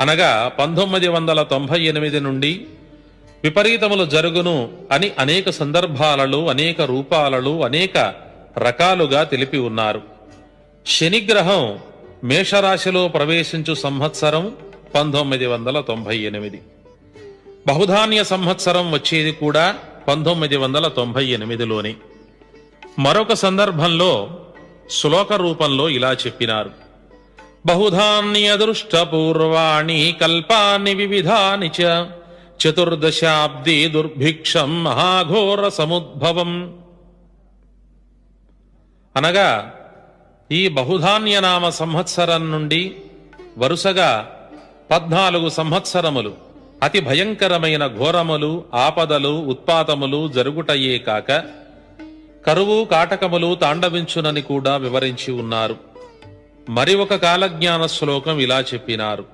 అనగా పంతొమ్మిది వందల తొంభై ఎనిమిది నుండి విపరీతములు జరుగును అని అనేక సందర్భాలలో అనేక రూపాలలో అనేక రకాలుగా తెలిపి ఉన్నారు. శనిగ్రహం మేషరాశిలో ప్రవేశించు సంవత్సరం పంతొమ్మిది వందల తొంభై ఎనిమిది. బహుధాన్య సంవత్సరం వచ్చేది కూడా పంతొమ్మిది వందల తొంభై ఎనిమిదిలోనే. మరొక సందర్భంలో శ్లోక రూపంలో ఇలా చెప్పినారు. బహుధాన్యదృష్టపూర్వాణి కల్పాని వివిధాని చ చతుర్దశాబ్ది దుర్భిక్షం మహాఘోర సముద్భవం అనగా ఈ బహుధాన్యనామ సంవత్సరం నుండి వరుసగా పద్నాలుగు సంవత్సరములు అతి భయంకరమైన ఘోరములు ఆపదలు ఉత్పాతములు జరుగుటయే కాక కరువు కాటకములు తాండవించునని కూడా వివరించి ఉన్నారు. మరి ఒక కాలజ్ఞాన శ్లోకం ఇలా చెప్పినారు.